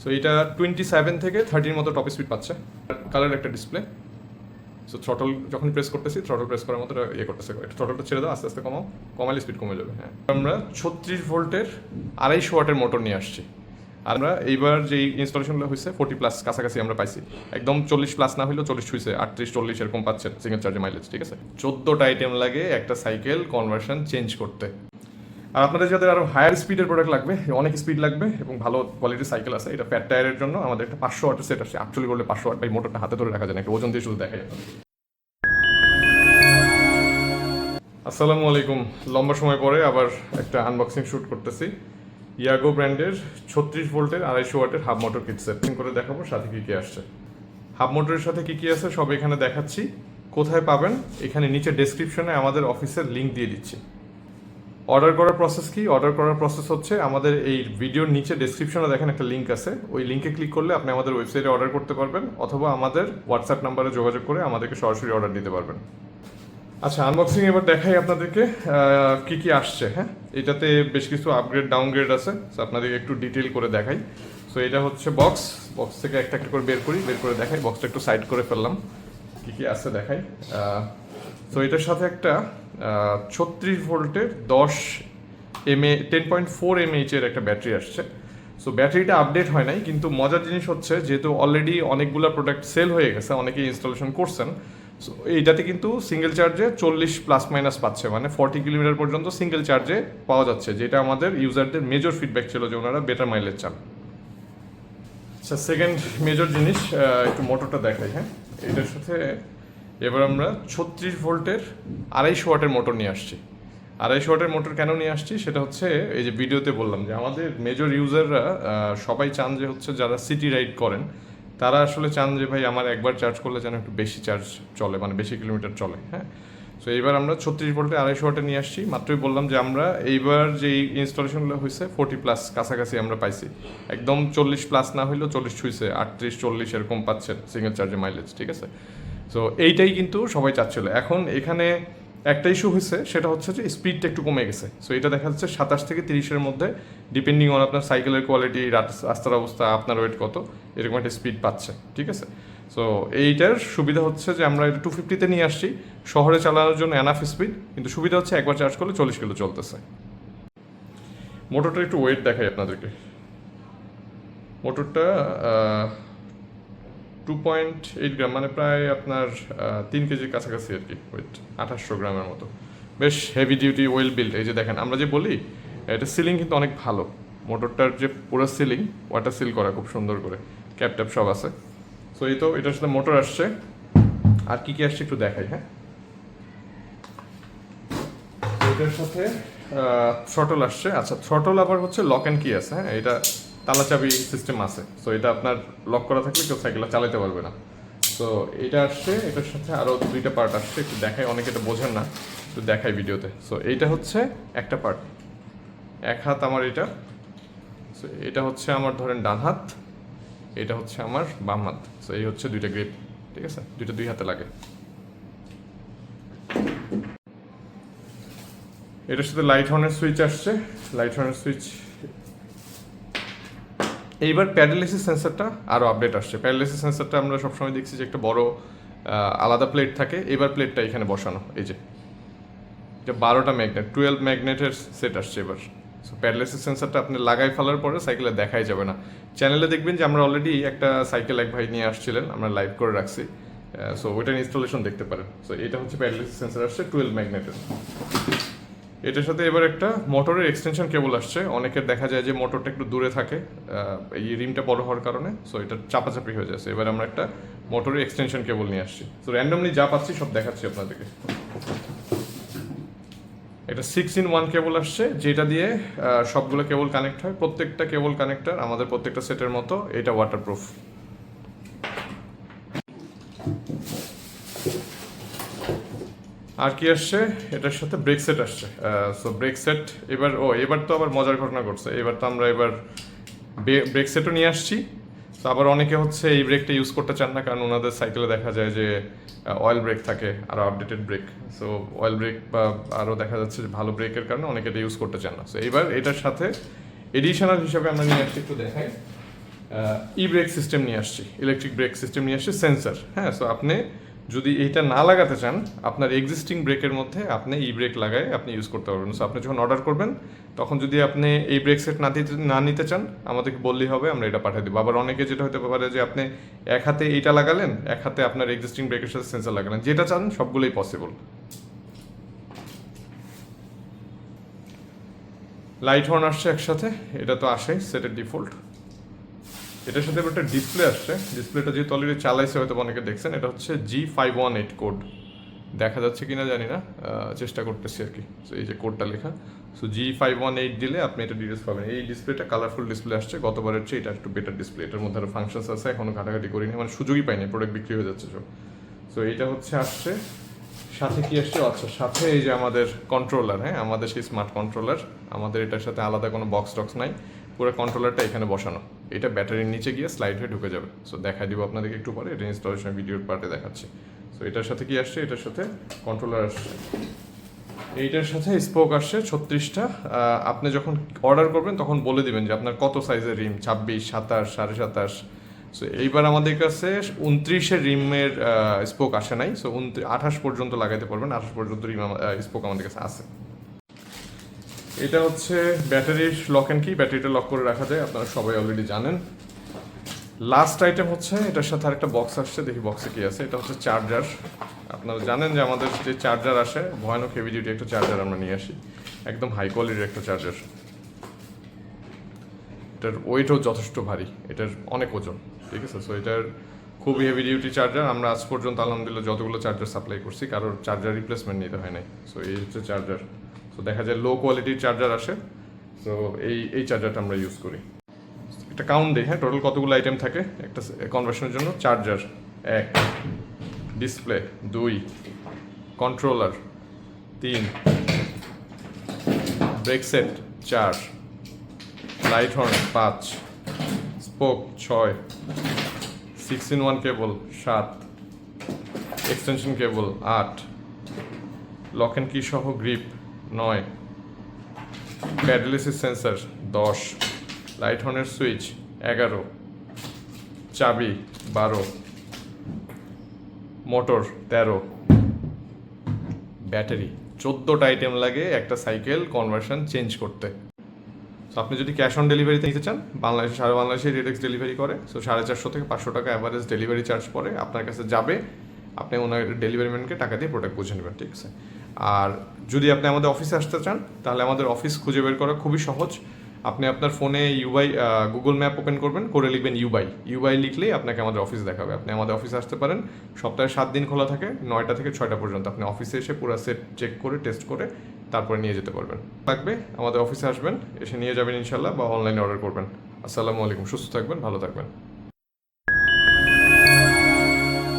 So এটা twenty seven থেকে থার্টির মতো টপ স্পিড পাচ্ছে। কালার একটা ডিসপ্লে সো থ্রটল যখন প্রেস করতেছি থ্রটল প্রেস করার মতো ইয়ে করতেছে। থ্রটলটা ছেড়ে দাও, আস্তে আস্তে কমাও। কমালে স্পিড কমে যাবে হ্যাঁ। আমরা ছত্রিশ ভোল্টের আড়াইশো ওয়াটের মোটর নিয়ে আসছি। আর আমরা এইবার যে ইনস্টলেশনগুলো হয়েছে ফোর্টি প্লাস কাছাকাছি আমরা পাইছি। একদম চল্লিশ প্লাস না হলেও চল্লিশ ছুঁইছে আটত্রিশ, চল্লিশ এরকম পাচ্ছেন সিঙ্গেল চার্জে মাইলেজ ঠিক আছে? চোদ্দোটা আইটেম লাগে, একটা সাইকেল কনভার্সন চেঞ্জ করতে। আর আপনাদের যাদের আরও হায়ার স্পিডের প্রোডাক্ট লাগবে, অনেক স্পিড লাগবে এবং ভালো কোয়ালিটির সাইকেল আছে, এটা ফ্যাট টায়ারের জন্য আমাদের একটা পাঁচশো ওয়াটের সেট আছে অ্যাকচুয়ালি করলে পাঁচশো ওয়াট বাই মোটরটা হাতে ধরে রাখা যায় একটা ওজন দিয়ে শুধু দেখাই আসসালামু আলাইকুম। লম্বা সময় পরে আবার একটা আনবক্সিং শুট করতেছি। ইয়াগো ব্র্যান্ডের ছত্রিশ ভোল্টের আড়াইশো ওয়াটের হাফ মোটর কিট সেট করে দেখাবো, সাথে কী কী আসছে। হাফ মোটরের সাথে কী কী আছে, সব এখানে দেখাচ্ছি। কোথায় পাবেন, এখানে নিচে ডেসক্রিপশনে আমাদের অফিসের লিঙ্ক দিয়ে দিচ্ছি। অর্ডার করার প্রসেস কি? অর্ডার করার প্রসেস হচ্ছে আমাদের এই ভিডিওর নিচে ডেসক্রিপশনে দেখেন একটা লিঙ্ক আছে। ওই লিঙ্কে ক্লিক করলে আপনি আমাদের ওয়েবসাইটে অর্ডার করতে পারবেন অথবা আমাদের হোয়াটসঅ্যাপ নাম্বারে যোগাযোগ করে আমাদেরকে সরাসরি অর্ডার দিতে পারবেন। আচ্ছা আনবক্সিং এবার দেখাই আপনাদেরকে কি কি আসছে হ্যাঁ? এটাতে বেশ কিছু আপগ্রেড ডাউনগ্রেড আছে আপনাদেরকে একটু ডিটেল করে দেখাই। সো এটা হচ্ছে বক্স বক্স থেকে একটা একটা করে বের করি, বের করে দেখাই বক্সটা একটু সাইড করে ফেললাম। কি কি আছে দেখাই? তো এটার সাথে একটা ছত্রিশ ভোল্টের দশ M A ten point four MH এর একটা ব্যাটারি আসছে। সো ব্যাটারিটা আপডেট হয় নাই, কিন্তু মজার জিনিস হচ্ছে, যেহেতু অলরেডি অনেকগুলো প্রোডাক্ট সেল হয়ে গেছে, অনেকেই ইনস্টলেশন করছেন সো এইটাতে কিন্তু সিঙ্গেল চার্জে চল্লিশ প্লাস মাইনাস পাচ্ছে মানে ফর্টি কিলোমিটার পর্যন্ত সিঙ্গেল চার্জে পাওয়া যাচ্ছে, যেটা আমাদের ইউজারদের মেজর ফিডব্যাক ছিল যে ওনারা বেটার মাইলেজ চান। আচ্ছা সেকেন্ড মেজর জিনিস একটু মোটরটা দেখাই হ্যাঁ? এটার সাথে এবার আমরা ছত্রিশ ভোল্টের আড়াইশো ওয়াটের মোটর নিয়ে আসছি। আড়াইশো ওয়াটের মোটর কেন নিয়ে আসছি? সেটা হচ্ছে এই যে ভিডিওতে বললাম যে আমাদের মেজর ইউজাররা সবাই চান যে হচ্ছে যারা সিটি রাইড করেন, তারা আসলে চান যে ভাই আমার একবার চার্জ করলে যেন একটু বেশি চার্জ চলে মানে বেশি কিলোমিটার চলে হ্যাঁ? সো এইবার আমরা ছত্রিশ ভোল্টে আড়াইশো ওয়াটে নিয়ে আসছি। মাত্রই বললাম যে আমরা এইবার যে ইনস্টলেশনগুলো হয়েছে ফোর্টি প্লাস কাছাকাছি আমরা পাইছি। একদম চল্লিশ প্লাস না হলেও চল্লিশ ছুঁইছে, আটত্রিশ, চল্লিশ এরকম পাচ্ছেন সিঙ্গেল চার্জে মাইলেজ ঠিক আছে? সো এইটাই কিন্তু সবাই চাচ্ছিল। এখন এখানে একটা ইস্যু হয়েছে, সেটা হচ্ছে যে স্পিডটা একটু কমে গেছে। সো এটা দেখা যাচ্ছে সাতাশ থেকে তিরিশের মধ্যে ডিপেন্ডিং অন আপনার সাইকেলের কোয়ালিটি রাস্তার অবস্থা, আপনার ওয়েট কত, এরকম একটা স্পিড পাচ্ছে, ঠিক আছে? সো এইটার সুবিধা হচ্ছে যে আমরা এটা টু ফিফটিতে নিয়ে আসছি, শহরে চালানোর জন্য এনাফ স্পিড কিন্তু সুবিধা হচ্ছে একবার চার্জ করলে চল্লিশ কিলো চলতেছে। মোটরটা একটু ওয়েট দেখাই আপনাদেরকে। মোটরটা টু পয়েন্ট এইট গ্রাম মানে প্রায় আপনার তিন কেজির কাছাকাছি আর কি ওয়েট আঠাশশো গ্রামের মতো। বেশ হেভি ডিউটি ওয়েল বিল্ড এই যে দেখেন, আমরা যে বলি, এটা সিলিং কিন্তু অনেক ভালো। মোটরটার যে পুরো সিলিং ওয়াটার সিল করা, খুব সুন্দর করে। ক্যাপ ট্যাপ সব আছে। সো এই তো, এটার সাথে মোটর আসছে। আর কি কি আসছে একটু দেখাই হ্যাঁ? এটার সাথে থ্রটল আসছে। আচ্ছা থ্রটল আবার হচ্ছে লক অ্যান্ড কি আছে হ্যাঁ? এটা তালা চাবি সিস্টেম আছে। সো এটা আপনার লক করা থাকলে কেউ সাইকেলটা চালাতে পারবে না। তো এটা আসছে, এটার সাথে আরও দুইটা পার্ট আসছে। একটু দেখাই, অনেকে এটা বোঝেন না, একটু দেখাই ভিডিওতে। সো এইটা হচ্ছে একটা পার্ট এক হাত আমার এটা। সো এটা হচ্ছে আমার ধরেন ডান হাত, এটা হচ্ছে আমার বাম হাত। সো এই হচ্ছে দুইটা গ্রিপ ঠিক আছে? দুইটা দুই হাতে লাগে। এটার সাথে লাইট হর্নের সুইচ আসছে। লাইট হর্নের সুইচ এইবার প্যাডেলেসিস সেন্সারটা আরও আপডেট আসছে। প্যাডেলেসিস সেন্সারটা আমরা সবসময় দেখছি যে একটা বড় আলাদা প্লেট থাকে। এবার প্লেটটা এখানে বসানো, এই যে। এটা বারোটা ম্যাগনেট টুয়েলভ ম্যাগনেটের সেট আসছে এবার। সো প্যাডলেসিস সেন্সারটা আপনি লাগাই ফেলার পরে সাইকেলে দেখাই যাবে না। চ্যানেলে দেখবেন যে আমরা অলরেডি একটা সাইকেল এক ভাই নিয়ে আসছিলেন, আমরা লাইভ করে রাখছি। সো ওইটার ইনস্টলেশন দেখতে পারেন। সো এটা হচ্ছে প্যাডলেসিস সেন্সার আসছে টুয়েলভ ম্যাগনেটের এটার সাথে এবার একটা মোটরের এক্সটেনশন কেবল আসছে। অনেকের দেখা যায় যে মোটরটা একটু দূরে থাকে এই রিমটা বড় হওয়ার কারণে সো এটা চাপাচাপি হয়ে যাচ্ছে। এবার আমরা একটা মোটরের এক্সটেনশন কেবল নিয়ে আসছি। সো র্যান্ডমলি যা পাচ্ছি সব দেখাচ্ছি আপনাদেরকে। এটা সিক্স ইন ওয়ান কেবল আসছে, যেটা দিয়ে সবগুলো কেবল কানেক্ট হয়। প্রত্যেকটা কেবল কানেক্টার আমাদের প্রত্যেকটা সেটের মতো, এটা ওয়াটারপ্রুফ আর কি আসছে? এটার সাথে ব্রেক সেট আসছে। সো ব্রেক সেট এবার, ও, এবার তো আবার মজার ঘটনা ঘটছে। এবার তো আমরা এবার ব্রেক সেটও নিয়ে আসছি। তো আবার অনেকে হচ্ছে এই ব্রেকটা ইউজ করতে চান না, কারণ ওনাদের সাইকেলে দেখা যায় যে অয়েল ব্রেক থাকে আরও updated brake so oil brake বা আরও দেখা যাচ্ছে যে ভালো ব্রেকের কারণে অনেকে এটা ইউজ করতে চান না। সো এবার এটার সাথে এডিশনাল হিসাবে আমরা নিয়ে আসছি, একটু দেখাই। ই ব্রেক সিস্টেম নিয়ে আসছি ইলেকট্রিক ব্রেক সিস্টেম নিয়ে আসছি সেন্সার হ্যাঁ সো আপনি যদি এইটা না লাগাতে চান, আপনার এক্সিস্টিং ব্রেকের মধ্যে আপনি ই ব্রেক লাগায় আপনি ইউজ করতে পারবেন। সো আপনি যখন অর্ডার করবেন, তখন যদি আপনি এই ব্রেক সেট না দিতে, না নিতে চান, আমাদেরকে বললেই হবে, আমরা এটা পাঠিয়ে দেবো। আবার অনেকে যেটা হতে পারে যে আপনি এক হাতে এইটা লাগালেন, এক হাতে আপনার এক্সিস্টিং ব্রেকের সাথে সেন্সার লাগালেন। যেটা চান, সবগুলোই পসিবল লাইট হর্ন আসছে একসাথে, এটা তো আসেই সেটের ডিফল্ট এটার সাথে একটা ডিসপ্লে আসছে। ডিসপ্লেটা যেহেতু অলরেডি চালাইছে হয়তো অনেকে দেখছেন এটা হচ্ছে G five one eight code দেখা যাচ্ছে কিনা জানি না চেষ্টা করতেছি আর কি। So, এই যে কোডটা লেখা। So G five one eight দিলে আপনি এটা ডিটেলস পাবেন। এই ডিসপ্লেটা কালারফুল ডিসপ্লে আসছে। গতবারের চেয়ে এটা একটু বেটার ডিসপ্লে এটার মধ্যে আরও ফাংশনস আছে এখনও ঘাটাঘাটি করিনি। মানে সুযোগই পাইনি প্রোডাক্ট বিক্রি হয়ে যাচ্ছে সব। সো এটা হচ্ছে আসছে। সাথে কি আসছে? আচ্ছা সাথে এই যে আমাদের কন্ট্রোলার হ্যাঁ? আমাদের সেই স্মার্ট কন্ট্রোলার আমাদের এটার সাথে আলাদা কোনো বক্স টক্স নাই। পুরো কন্ট্রোলারটা এখানে বসানো। এটা ব্যাটারির নিচে গিয়ে স্লাইড হয়ে ঢুকে যাবে। সো দেখাই দিব আপনাদেরকে একটু পরে, এটা ইনস্টলেশন ভিডিওর পার্টে দেখাচ্ছি। সো এটার সাথে কি আসছে? এটার সাথে কন্ট্রোলার আসছে। এইটার সাথে স্পোক আসছে, ছত্রিশটা। আপনি যখন অর্ডার করবেন, তখন বলে দিবেন যে আপনার কত সাইজের রিম ছাব্বিশ, সাতাশ, সাড়ে সাতাশ। সো এইবার আমাদের কাছে উনত্রিশের রিমের স্পোক আসে নাই। সো আঠাশ পর্যন্ত লাগাইতে পারবেন, আঠাশ পর্যন্ত রিম স্পোক আমাদের কাছে আছে। এটা হচ্ছে ব্যাটারির লক অ্যান্ড কি? ব্যাটারিটা লক করে রাখা যায়, আপনারা সবাই অলরেডি জানেন। লাস্ট আইটেম হচ্ছে, এটার সাথে আরেকটা বক্স আসছে, দেখি বক্সে কি আছে। এটা হচ্ছে চার্জার আপনারা জানেন যে আমাদের যে চার্জার আসে, ভয়ানক হেভি ডিউটি একটা চার্জার আমরা নিয়ে আসি। একদম হাই কোয়ালিটির একটা চার্জার এটার ওয়েটও যথেষ্ট ভারী। এটার অনেক ওজন, ঠিক আছে? সো এটার খুবই হেভি ডিউটি চার্জার আমরা আজ পর্যন্ত, আলহামদুলিল্লাহ, যতগুলো চার্জার সাপ্লাই করছি, কারোর চার্জার রিপ্লেসমেন্ট নিতে হয় নাই। সো এই হচ্ছে চার্জার সো দেখা যায় লো কোয়ালিটির চার্জার আসে। সো এই এই চার্জারটা আমরা ইউজ করি। একটা কাউন্ট দিই হ্যাঁ টোটাল কতগুলো আইটেম থাকে? একটা কনভার্সনের জন্য চার্জার এক ডিসপ্লে দুই কন্ট্রোলার তিন ব্রেক সেট চার লাইট হর্ন পাঁচ স্পোক ছয় সিক্স ইন ওয়ান কেবল সাত এক্সটেনশন কেবল আট লক অ্যান্ড কি সহ গ্রিপ নয়। প্যাডেলিসিস সেন্সার দশ। লাইট হর্নের সুইচ এগারো। চাবি, বারো। মোটর তেরো। ব্যাটারি চোদ্দোটা আইটেম লাগে একটা সাইকেল কনভার্সন চেঞ্জ করতে। সো আপনি যদি ক্যাশ অন ডেলিভারিতে নিতে চান, বাংলাদেশে, সারা বাংলাদেশে রেডেক্স ডেলিভারি করে। সো সাড়ে চারশো থেকে পাঁচশো টাকা অ্যাভারেজ ডেলিভারি চার্জ পড়ে আপনার কাছে যাবে, আপনি ওনার ডেলিভারি ম্যানকে টাকা দিয়ে প্রোডাক্ট বুঝে নেবেন, ঠিক আছে? আর যদি আপনি আমাদের অফিসে আসতে চান, তাহলে আমাদের অফিস খুঁজে বের করা খুবই সহজ। আপনি আপনার ফোনে ইউবাই গুগল ম্যাপ ওপেন করবেন, করে লিখবেন ইউবাই ইউবাই লিখলেই আপনাকে আমাদের অফিস দেখাবে। আপনি আমাদের অফিসে আসতে পারেন, সপ্তাহে সাত দিন খোলা থাকে, নয়টা থেকে ছয়টা পর্যন্ত। আপনি অফিসে এসে পুরো সেট চেক করে টেস্ট করে, তারপরে নিয়ে যেতে পারবেন। লাগবে আমাদের অফিসে আসবেন, এসে নিয়ে যাবেন ইনশাল্লাহ বা অনলাইনে অর্ডার করবেন। আসসালামু আলাইকুম, সুস্থ থাকবেন, ভালো থাকবেন।